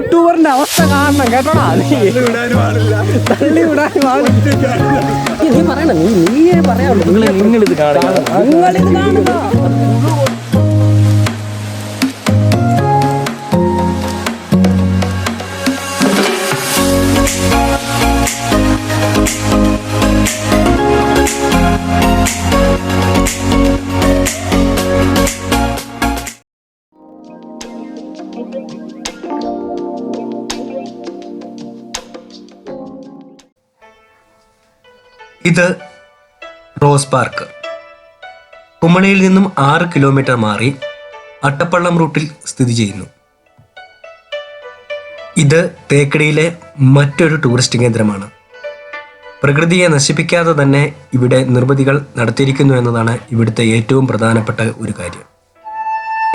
യൂട്യൂബറിന്റെ അവസ്ഥ കാണണം കേട്ടോടാ? തള്ളി വിടാൻ. നീ പറയണം നീ നീയേ പറയാവുള്ളൂ. നിങ്ങൾ നിങ്ങളിത് കാണുക. നിങ്ങളിത് കാണുക. ഇത് റോസ് പാർക്ക്. കുമളിയിൽ നിന്നും ആറ് കിലോമീറ്റർ മാറി അട്ടപ്പള്ളം റൂട്ടിൽ സ്ഥിതി ചെയ്യുന്നു. ഇത് തേക്കടിയിലെ മറ്റൊരു ടൂറിസ്റ്റ് കേന്ദ്രമാണ്. പ്രകൃതിയെ നശിപ്പിക്കാതെ തന്നെ ഇവിടെ നിർമ്മിതികൾ നടത്തിയിരിക്കുന്നു എന്നതാണ് ഇവിടുത്തെ ഏറ്റവും പ്രധാനപ്പെട്ട ഒരു കാര്യം.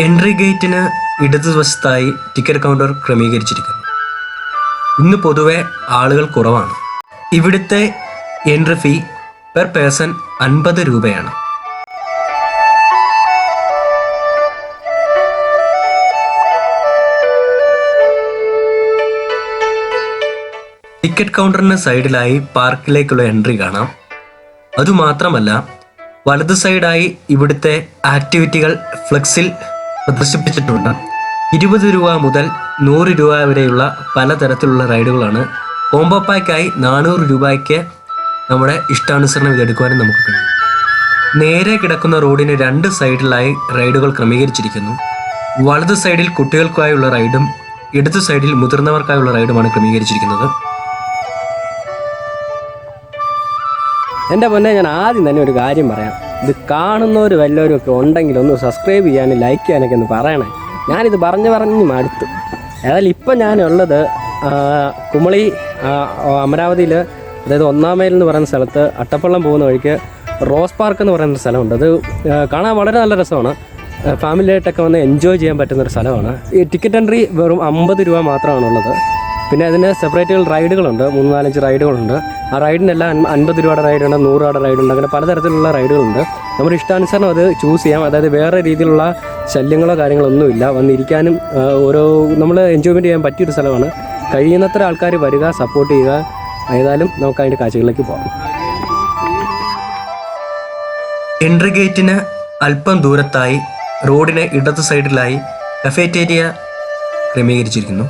എൻട്രി ഗേറ്റിന് ഇടതുവശത്തായി ടിക്കറ്റ് കൗണ്ടർ ക്രമീകരിച്ചിരിക്കുന്നു. ഇന്ന് പൊതുവെ ആളുകൾ കുറവാണ്. ഇവിടുത്തെ എൻട്രി ഫീ പെർ പേഴ്സൺ അൻപത് രൂപയാണ്. ടിക്കറ്റ് കൗണ്ടറിന് സൈഡിലായി പാർക്കിലേക്കുള്ള എൻട്രി കാണാം. അതുമാത്രമല്ല വലത് സൈഡായി ഇവിടുത്തെ ആക്ടിവിറ്റികൾ ഫ്ലെക്സിൽ പ്രദർശിപ്പിച്ചിട്ടുണ്ട്. ഇരുപത് രൂപ മുതൽ നൂറ് രൂപ വരെയുള്ള പലതരത്തിലുള്ള റൈഡുകളാണ് കോംബോ പാക്കായി നാനൂറ് രൂപയ്ക്ക് നമ്മുടെ ഇഷ്ടാനുസരണം ഇതെടുക്കുവാനും നമുക്ക് കഴിയും. നേരെ കിടക്കുന്ന റോഡിന് രണ്ട് സൈഡിലായി റൈഡുകൾ ക്രമീകരിച്ചിരിക്കുന്നു. വലത് സൈഡിൽ കുട്ടികൾക്കായുള്ള റൈഡും ഇടത് സൈഡിൽ മുതിർന്നവർക്കായുള്ള റൈഡുമാണ് ക്രമീകരിച്ചിരിക്കുന്നത്. എന്റെ മുന്നേ ഞാൻ ആദ്യം തന്നെ ഒരു കാര്യം പറയാം. ഇത് കാണുന്നവർ വല്ലവരും ഒക്കെ ഉണ്ടെങ്കിൽ ഒന്ന് സബ്സ്ക്രൈബ് ചെയ്യാനും ലൈക്ക് ചെയ്യാനൊക്കെ ഒന്ന് പറയണേ. ഞാനിത് പറഞ്ഞു പറഞ്ഞ് മടുത്തു ഏതായാലും ഇപ്പം ഞാനുള്ളത് കുമളി അമരാവതിയിൽ അതായത് ഒന്നാം മൈൽ എന്ന് പറയുന്ന സ്ഥലത്ത് അട്ടപ്പള്ളം പോകുന്ന വഴിക്ക് റോസ് പാർക്ക് എന്ന് പറയുന്ന സ്ഥലമുണ്ട്. അത് കാണാൻ വളരെ നല്ല രസമാണ്. ഫാമിലി ആയിട്ടൊക്കെ വന്ന് എൻജോയ് ചെയ്യാൻ പറ്റുന്ന ഒരു സ്ഥലമാണ്. ഈ ടിക്കറ്റ് എൻട്രി വെറും അമ്പത് രൂപ മാത്രമാണുള്ളത്. പിന്നെ അതിന് സെപ്പറേറ്റ് റൈഡുകളുണ്ട്. മൂന്ന് നാലഞ്ച് റൈഡുകളുണ്ട്. ആ റൈഡിനെല്ലാം അൻ- അൻപത് രൂപയുടെ റൈഡുണ്ട് നൂറ് രൂപയുടെ റൈഡുണ്ട്. അങ്ങനെ പലതരത്തിലുള്ള റൈഡുകളുണ്ട്. നമ്മുടെ ഇഷ്ടാനുസരണം അത് ചൂസ് ചെയ്യാം. അതായത് വേറെ രീതിയിലുള്ള ശല്യങ്ങളോ കാര്യങ്ങളോ ഒന്നുമില്ല വന്നിരിക്കാനും ഓരോ നമ്മൾ എൻജോയ്മെന്റ് ചെയ്യാൻ പറ്റിയൊരു സ്ഥലമാണ്. കഴിയുന്നത്ര ആൾക്കാർ വരിക സപ്പോർട്ട് ചെയ്യുക. ഏതായാലും നമുക്ക് അതിന്റെ കാഴ്ചകളിലേക്ക് പോകാം. എൻട്രി ഗേറ്റിന് അല്പം ദൂരത്തായി റോഡിന് ഇടത് സൈഡിലായി കഫേറ്റേരിയ ക്രമീകരിച്ചിരിക്കുന്നു.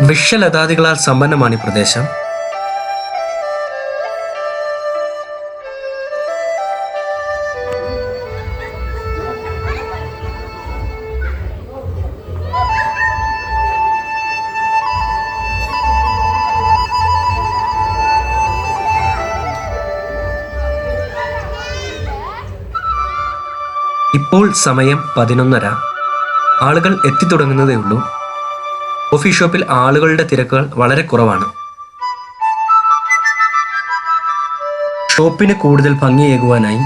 വൃക്ഷലതാദികളാൽ സമ്പന്നമാണ് ഈ പ്രദേശം. ഇപ്പോൾ സമയം പതിനൊന്നര. ആളുകൾ എത്തിത്തുടങ്ങുന്നതേ ഉള്ളൂ. കോഫി ഷോപ്പിൽ ആളുകളുടെ തിരക്കുകൾ വളരെ കുറവാണ്. ഷോപ്പിന് കൂടുതൽ ഭംഗിയേകുവാനായി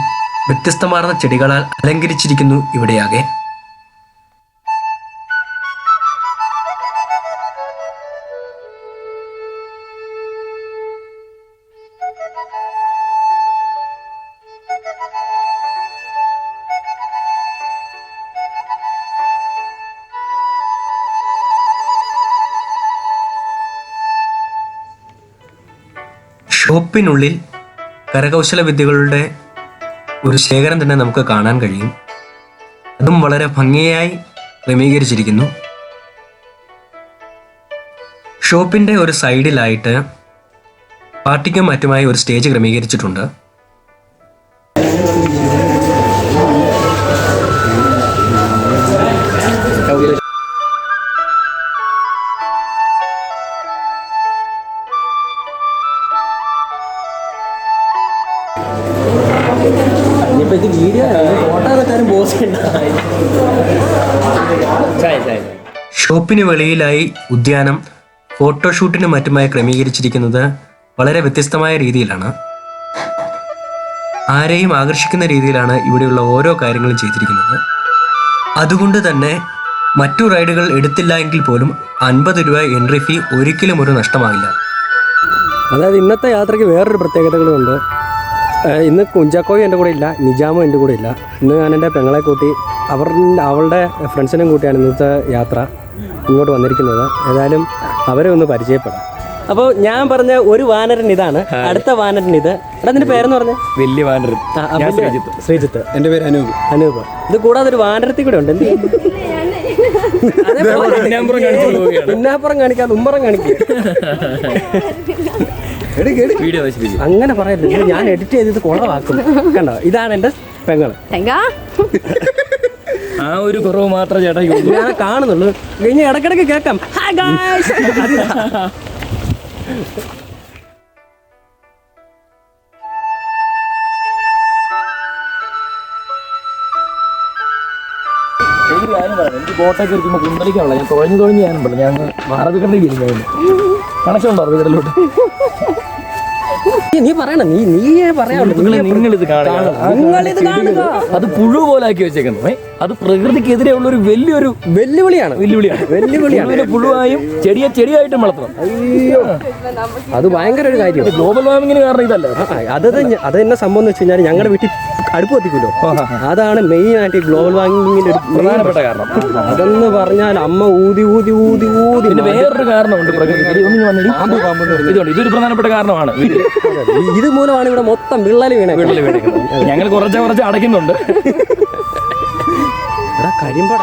വ്യത്യസ്തമാർന്ന ചെടികളാൽ അലങ്കരിച്ചിരിക്കുന്നു ഇവിടെയാകെ. ഷോപ്പിനുള്ളിൽ കരകൗശല വിദ്യകളുടെ ഒരു ശേഖരം തന്നെ നമുക്ക് കാണാൻ കഴിയും. അതും വളരെ ഭംഗിയായി ക്രമീകരിച്ചിരിക്കുന്നു. ഷോപ്പിന്റെ ഒരു സൈഡിലായിട്ട് പാർട്ടിക്കും മറ്റുമായി ഒരു സ്റ്റേജ് ക്രമീകരിച്ചിട്ടുണ്ട്. ഇനിയിപ്പോൾ ഇത് വീഡിയോ ഫോട്ടോ എടുക്കാനും ചായ ഷോപ്പിന് വെളിയിലായി ഉദ്യാനം ഫോട്ടോഷൂട്ടിന് മറ്റുമായി ക്രമീകരിച്ചിരിക്കുന്നത് വളരെ വ്യത്യസ്തമായ രീതിയിലാണ്. ആരെയും ആകർഷിക്കുന്ന രീതിയിലാണ് ഇവിടെയുള്ള ഓരോ കാര്യങ്ങളും ചെയ്തിരിക്കുന്നത്. അതുകൊണ്ട് തന്നെ മറ്റു റൈഡുകൾ എടുത്തില്ല എങ്കിൽ പോലും അൻപത് രൂപ എൻട്രി ഫീ ഒരിക്കലും ഒരു നഷ്ടമാകില്ല അതായത് ഇന്നത്തെ യാത്രയ്ക്ക് വേറൊരു പ്രത്യേകതകളുണ്ട് ഇന്ന് കുഞ്ചാക്കോയും എന്റെ കൂടെ ഇല്ല നിജാമും എന്റെ കൂടെ ഇല്ല. ഇന്ന് ഞാൻ എന്റെ പെങ്ങളെ കൂട്ടി അവർ അവളുടെ ഫ്രണ്ട്സിനെയും കൂട്ടിയാണ് ഇന്നത്തെ യാത്ര ഇങ്ങോട്ട് വന്നിരിക്കുന്നത്. ഏതായാലും അവരെ ഒന്ന് പരിചയപ്പെടാം. അപ്പോൾ ഞാൻ പറഞ്ഞ ഒരു വാനരൻ ഇതാണ്. അടുത്ത വാനരൻ ഇത്. എടാ നിന്റെ പേരെന്ന് പറഞ്ഞു? വലിയ വാനരൻ. ശ്രീജിത്ത്. ശ്രീജിത്ത്. എന്റെ പേര് അനൂപ്. അനൂപ്. ഇത് കൂടാതെ ഒരു വാനരത്തിൽ കൂടെ ഉണ്ട് എന്ത്? പിന്നാപ്പുറം കാണിക്കാതെ ഉമ്മറം കാണിക്കുക വീഡിയോ അങ്ങനെ പറയരുത്. ഇത് ഞാൻ എഡിറ്റ് ചെയ്തത് കുളവാക്കും കണ്ടോ? ഇതാണ് എന്റെ പെങ്ങൾ. തങ്കാ. ആ ഒരു കുറവ് മാത്രം ചേട്ടാ ഞാൻ കാണുന്നുള്ളൂ. കഴിഞ്ഞ ഇടക്കിടക്ക് കേൾക്കാം. "Hi guys." അതിതാ. എനിക്ക് ഞാനും പറയാം എനിക്ക് ബോട്ടൊക്കെ ഇരിക്കുമ്പോൾ കുന്തലിക്കാനുള്ള ഞാൻ തുഴഞ്ഞു തുഴഞ്ഞ് ഞാൻ പറഞ്ഞു ഞാൻ അറബിക്കടലിലേക്ക് ഇരിക്കുന്നു കണക്ഷൻ ഉണ്ടോ അറബിക്കടലിലോട്ട് നീ- പറയണം നീ നീയേ പറയാനുള്ളൂ നിങ്ങൾ നിങ്ങളിത് കാണുക. അത് പുഴു പോലാക്കി വെച്ചേക്കുന്നത്. ഏ? അത് പ്രകൃതിക്കെതിരെ ഉള്ള ഒരു വലിയൊരു വെല്ലുവിളിയാണ്. വെല്ലുവിളിയാണ്. വെല്ലുവിളിയാണ്. പുഴുവായും ചെടിയെ ചെടിയായിട്ടും വളർത്തണം. അയ്യോ. അത് ഭയങ്കര ഒരു കാര്യമാണ്. ഗ്ലോബൽ വാർമിങ്ങിന് കാരണം ഇതല്ല? അത് അത് എന്നെ സംഭവം എന്ന് വെച്ച് കഴിഞ്ഞാൽ ഞങ്ങളുടെ വീട്ടിൽ അടുപ്പ് കത്തിക്കുമല്ലോ അതാണ് മെയിൻ ആയിട്ട് ഈ ഗ്ലോബൽ വാർമിങ്ങിന്റെ ഒരു പ്രധാനപ്പെട്ട കാരണം. അതെന്ന് പറഞ്ഞാൽ അമ്മ ഊതി ഊതി ഊതി ഊതി പിന്നെ വേറൊരു കാരണമുണ്ട് ഇതൊരു പ്രധാനപ്പെട്ട കാരണമാണ്. ഇത് മൂലമാണ് ഇവിടെ മൊത്തം വിള്ളൽ വീണേ വിള്ളൽ വീണേ ഞങ്ങൾ കുറച്ച് കുറച്ച് അടയ്ക്കുന്നുണ്ട്. എടാ കരിമ്പട.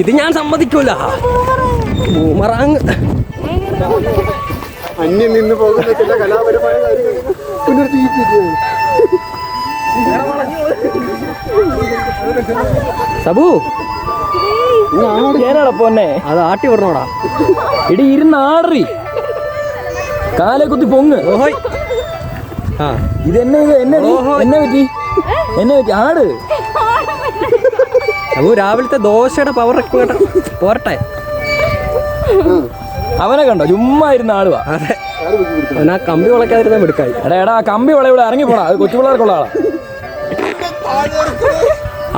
ഇത് ഞാൻ സമ്മതിക്കൂല. ബൂമറാങ് അന്യം നിന്ന് പോകുന്ന ചില കലാപരമായ കാര്യങ്ങൾ പുനർജീവിപ്പിക്കുകയാണ് സബു പൊന്നെ. അത് ആട്ടി പറഞ്ഞോടാ ഇടി ഇരുന്ന് ആറി കാലെ കുത്തി പൊങ്ങ്. ഓഹോ. ആ ഇത് എന്നെ എന്നെ? എന്നെ പറ്റി? എന്നെ പറ്റി? ആട്. സബു രാവിലത്തെ ദോശയുടെ പവർ പോരട്ടെ. അവനെ കണ്ടോ? ചുമ്മാ ഇരുന്ന ആളുവാ അതെ. അവൻ ആ കമ്പി വളയ്ക്കാതിരുന്ന എടുക്കായി എടാ എടാ ആ കമ്പി വള ഇവിടെ ഇറങ്ങി പോണ അത് കൊച്ചു പിള്ളേർക്കുള്ള ആളാ.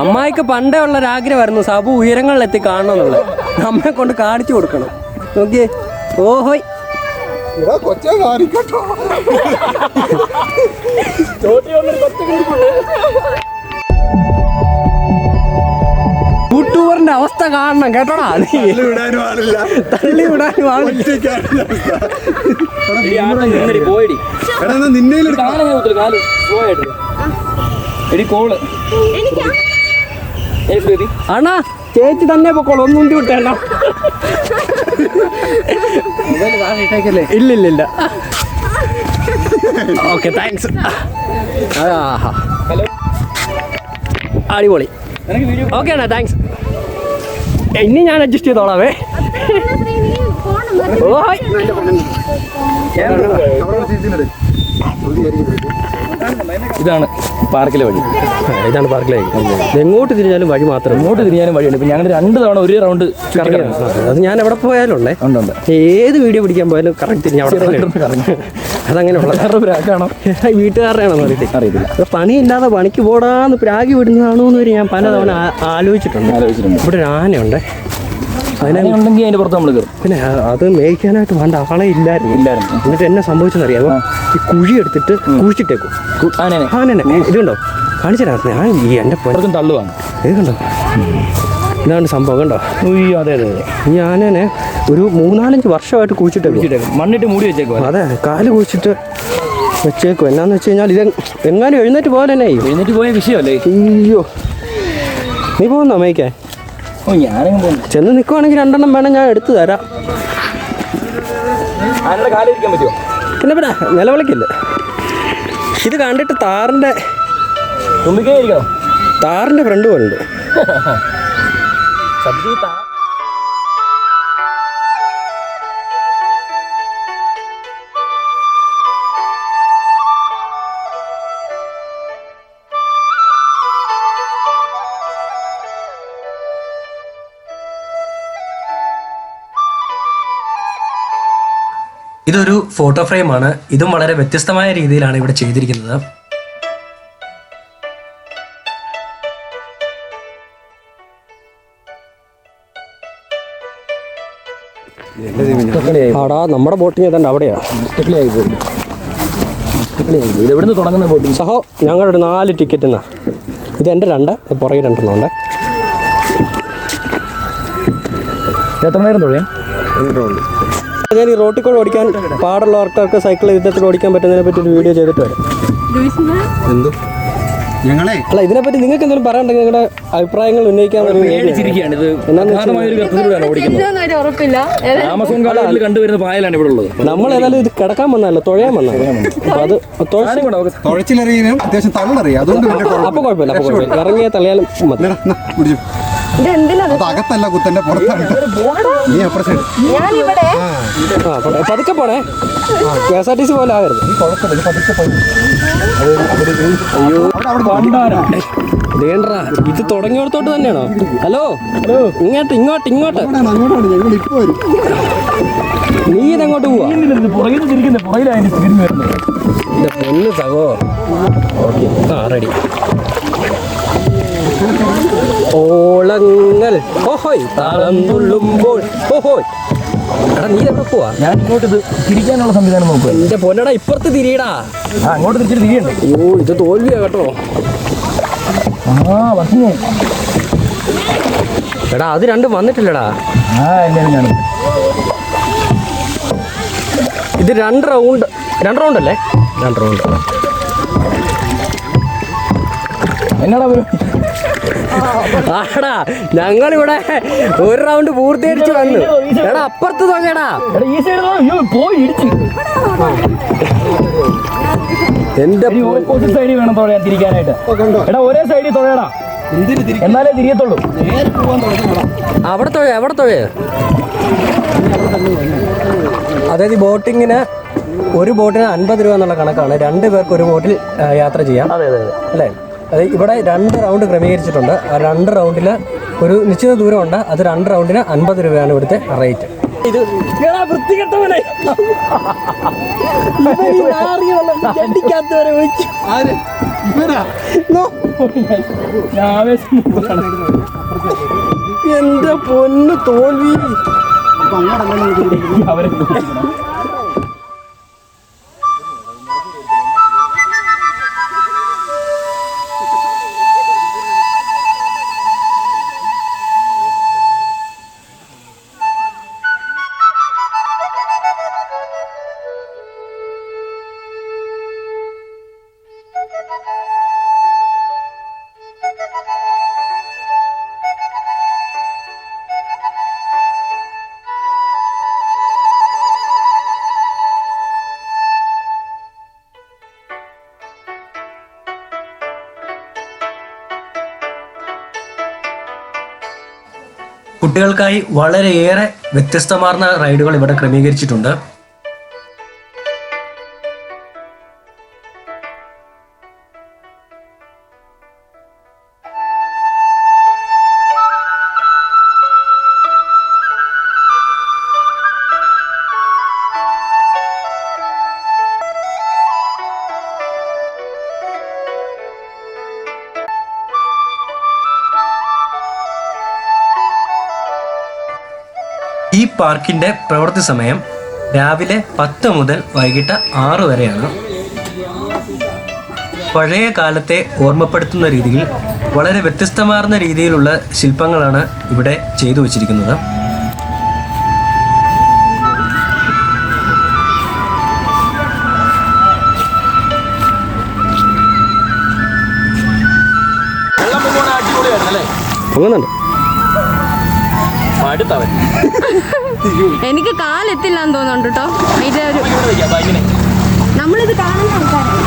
അമ്മായിക്ക് പണ്ടേ ഉള്ള ഒരു ഉയരങ്ങളിൽ സബു ഉയരങ്ങളിലെത്തി കാണണമെന്നുള്ളത് അമ്മയെ കൊണ്ട് കാണിച്ചു കൊടുക്കണം. നോക്കിയേ. ഓഹോയ്. എടാ കൊച്ചെ കാണണം കേട്ടോടാ? നീ വിടാനും ആളില്ല. തള്ളി വിടാനും ആളില്ല അണ്ണാ ചേച്ചി തന്നെ പൊക്കോളൂ ഒന്നും ഉണ്ടി വിട്ടേണ്ട. ഇല്ല ഇല്ല ഇല്ല ഓക്കെ താങ്ക്സ് ആഹാ ഹലോ അടിപൊളി. ഓക്കെ അണ്ണാ താങ്ക്സ് ഇനി ഞാൻ അഡ്ജസ്റ്റ് ചെയ്തോളാവേ. ഇതാണ് പാർക്കിലെ വഴി. ഇതാണ് പാർക്കിലെ വഴി. എങ്ങോട്ട് തിരിഞ്ഞാലും വഴി മാത്രം. എങ്ങോട്ട് തിരിഞ്ഞാലും വഴിയുണ്ട്. ഇപ്പം ഞങ്ങൾ രണ്ട് തവണ ഒരു റൗണ്ട് കറങ്ങി. അത് ഞാൻ എവിടെ പോയാലും ഉണ്ടേ ഏത് വീഡിയോ പിടിക്കാൻ പോയാലും കറക്റ്റ് തിരിഞ്ഞ് അവിടെ അതങ്ങനെയുള്ള പ്രാഗാണോ വീട്ടുകാരുടെയാണോ അറിയത്തില്ല. അറിയത്തില്ല. പണിയില്ലാതെ പണിക്ക് പോടാന്ന് പ്രാഗി വിടുന്നതാണോ എന്ന് വരെ ഞാൻ പലതവണ ആലോചിച്ചിട്ടുണ്ട്. ആലോചിച്ചിട്ടുണ്ട്. ഇവിടെ ഒരു ആനയുണ്ട്. അതിനെ ഉണ്ടെങ്കിൽ അതിന്റെ പുറത്ത് നമ്മൾ കയറും. പിന്നെ അത് മേയ്ക്കാനായിട്ട് വേണ്ട ആളെ ഇല്ലായിരുന്നു. ഇല്ലായിരുന്നു. എന്നിട്ട് എന്നെ സംഭവിച്ചെന്നറിയാമോ ഈ കുഴി എടുത്തിട്ട് കുഴിച്ചിട്ടേക്കും. ആനേനെ. ആനനെ. ഇതുണ്ടോ? കാണിച്ചിട്ടാ ഞാൻ ഈ എന്റെ പുറത്തും തള്ളുവാണ്. ഇതുണ്ടോ കണ്ടോ? ഇതാണ് സംഭവം കണ്ടോ? ഉയ്യോ അതെ അതെ ആനനെ ഒരു മൂന്നാലഞ്ച് വർഷമായിട്ട് കുഴിച്ചിട്ട് കുഴിച്ചിട്ടേക്കും. മണ്ണിട്ട് മൂടി വെച്ചേക്കും അതെ കാൽ കുഴിച്ചിട്ട് വെച്ചേക്കും എന്നാന്ന് വെച്ച് കഴിഞ്ഞാൽ ഇത് എങ്ങാനും എഴുന്നേറ്റ് പോലെ തന്നെ എഴുന്നേറ്റ് പോയ വിഷയമല്ലേ? അയ്യോ നീ പോകുന്നോ മേയ്ക്കാൻ ഓ ഞാനും പോകുന്നു ചെന്ന് നിൽക്കുവാണെങ്കിൽ രണ്ടെണ്ണം വേണം ഞാൻ എടുത്തു തരാം. ആനയുടെ കാലിരിക്കാൻ പറ്റുമോ പിന്നെ പിന്നെ നിലവിളിക്കില്ല. ഇത് കണ്ടിട്ട് താറിന്റെ താറിന്റെ താറിന്റെ ഫ്രണ്ട് പോലുണ്ട്. സബ്ജി ഇതൊരു ഫോട്ടോ ഫ്രെയിമാണ്. ഇതും വളരെ വ്യത്യസ്തമായ രീതിയിലാണ് ഇവിടെ ചെയ്തിരിക്കുന്നത്. ആടാ നമ്മുടെ ബോട്ടിങ് ഏതാണ്ട് അവിടെയാണ് മിസ്റ്റേക്കിലായി പോയി. ഇത് എവിടുന്ന് തുടങ്ങുന്ന ബോട്ടിങ്? സഹോ ഞങ്ങളുടെ ഒരു നാല് ടിക്കറ്റ് എന്നാ ഇത് എന്റെ രണ്ട് പുറകെ രണ്ടെണ്ണം ഉണ്ട്. എത്ര നേരം തുഴയാം? ഞാൻ ഈ റോട്ടിൽ കൂടെ ഓടിക്കാൻ പാടുള്ളവർക്കൊക്കെ സൈക്കിൾ യുദ്ധത്തിൽ ഓടിക്കാൻ പറ്റുന്നതിനെ പറ്റി ഒരു വീഡിയോ ചെയ്തിട്ട് വരാം. എന്തു? ഞങ്ങളെ അല്ല ഇതിനെപ്പറ്റി നിങ്ങൾക്ക് എന്തെങ്കിലും പറയാനുണ്ടെങ്കിൽ നിങ്ങളുടെ അഭിപ്രായങ്ങൾ ഉന്നയിക്കാൻ പേടിച്ചിരിക്കുകയാണ് ഇത് ഒരു ഓടിക്കുന്നത്. ഉറപ്പില്ല. ആമസോൺ കാടുകളിൽ കണ്ടുവരുന്ന പായലാണ് ഇവിടെ ഉള്ളത്. നമ്മൾ ഏതായാലും ഇത് കിടക്കാൻ വന്നതല്ല തുഴയാൻ അപ്പോൾ അത് തുഴച്ചിലറിയാനും അത്യാവശ്യം തള്ളറിയാം. അതുകൊണ്ട് വലിയ കുഴപ്പമില്ല. അപ്പൊ കുഴപ്പമില്ല. കുഴപ്പമില്ല ഇറങ്ങിയ തലയാലും മതി. അകത്തല്ല കുത്തന്റെ പുറത്താണ്. നീ അപ്പുറ സൈഡ് ഞാനിവിടെ. ആ. പ- പതുക്കെ പോണേ. K S R T C പോലെ ആകരുത്. ദേണ്ടാ ഇത് തുടങ്ങിയോടത്തോട്ട് തന്നെയാണോ? ഹലോ ഇങ്ങോട്ട് ഇങ്ങോട്ട് ഇങ്ങോട്ട്. നീ ഇതെങ്ങോട്ട് പോവാ? ഇത് അങ്ങോട്ട് പോവാ പൊന്ന് സഹോ. ഓക്കെ ആ റെഡി ഓളങ്ങൾ. ഓഹോയ് താളം തുള്ളുമ്പോൾ. ഓഹോയ്. എടാ നീ എവിടെ പോവാ? ഞാൻ ഇങ്ങോട്ട് ഇത് തിരിക്കാനുള്ള സംവിധാനം നോക്കുക എന്റെ പൊന്നടാ ഇപ്പുറത്ത് തിരിയടാ. ആ അങ്ങോട്ട് തിരിച്ചിട്ട് തിരിയണ്ടേ. അയ്യോ ഇത് തോൽവിയാ കേട്ടോ. ആ വസിഞ്ഞേ എടാ അത് രണ്ടും വന്നിട്ടില്ലടാ. ആ എല്ലാവരും കാണും. ഇത് രണ്ട് റൗണ്ട് രണ്ട് റൗണ്ട് അല്ലേ രണ്ട് റൗണ്ട്. എന്നാടാ ഒരു ആടാ ഞങ്ങളിവിടെ ഒരു റൗണ്ട് പൂർത്തീകരിച്ച് വന്നു. എടാ അപ്പുറത്ത് അയ്യോ പോയി ഇടിച്ച്. എന്റെ ഓപ്പോസിറ്റ് സൈഡിൽ വേണം തുഴയാൻ തിരിക്കാനായിട്ട്. എടാ ഒരേ സൈഡിൽ തുഴയടാ. എന്നാലേ തിരിയത്തുള്ളൂ. അവിടെ തൊഴ എവിടെ തൊഴ. അതായത് ഈ ബോട്ടിങ്ങിന് ഒരു ബോട്ടിന് അൻപത് രൂപ എന്നുള്ള കണക്കാണ്. രണ്ട് പേർക്ക് ഒരു ബോട്ടിൽ യാത്ര ചെയ്യാം. അതെ അതെ അതെ. അല്ലേ? ഇവിടെ രണ്ട് റൗണ്ട് ക്രമീകരിച്ചിട്ടുണ്ട്. ആ രണ്ട് റൗണ്ടിൽ ഒരു നിശ്ചിത ദൂരമുണ്ട്. അത് രണ്ട് റൗണ്ടിന് അൻപത് രൂപയാണ് ഇവിടുത്തെ റേറ്റ്. ഇത് വൃത്തികെട്ടവനെ. എന്റെ പൊന്ന് തോൽവി. അവരെ കുട്ടികൾക്കായി വളരെയേറെ വ്യത്യസ്തമാർന്ന റൈഡുകൾ ഇവിടെ ക്രമീകരിച്ചിട്ടുണ്ട്. ഈ പാർക്കിന്റെ പ്രവൃത്തി സമയം രാവിലെ പത്ത് മുതൽ വൈകിട്ട് ആറ് വരെയാണ്. പഴയ കാലത്തെ ഓർമ്മപ്പെടുത്തുന്ന രീതിയിൽ വളരെ വ്യത്യസ്തമാർന്ന രീതിയിലുള്ള ശില്പങ്ങളാണ് ഇവിടെ ചെയ്തു വച്ചിരിക്കുന്നത്. പോകുന്നുണ്ട് പോകുന്ന എനിക്ക് കാലെത്തില്ല എന്ന് തോന്നുന്നുണ്ട് കേട്ടോ. ഇത് ഒരു നമ്മളിത് കാണുന്ന ആൾക്കാരാണ്.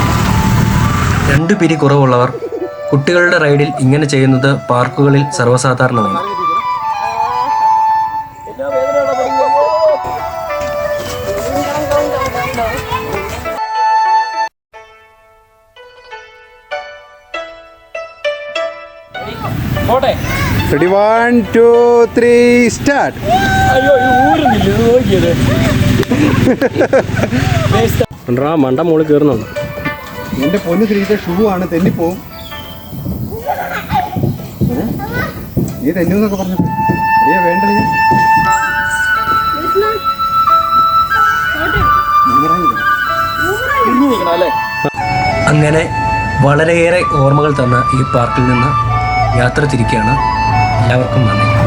രണ്ടു പിരി കുറവുള്ളവർ കുട്ടികളുടെ റൈഡിൽ ഇങ്ങനെ ചെയ്യുന്നത് പാർക്കുകളിൽ സർവസാധാരണമാണ്. പോട്ടെ ready one two three start അയ്യോ മണ്ട മുകളിൽ കയറുന്നുണ്ട് എന്റെ പൊന്ന് ശ്രീത്തെ ഷൂ ആണ് തെന്നിപ്പോവും? നീ തെന്നൂന്നൊക്കെ പറഞ്ഞു അറിയാ വേണ്ട അങ്ങനെ വളരെയേറെ ഓർമ്മകൾ തന്ന ഈ പാർക്കിൽ നിന്ന് യാത്ര തിരിക്കുകയാണ് എല്ലാവർക്കും നന്ദി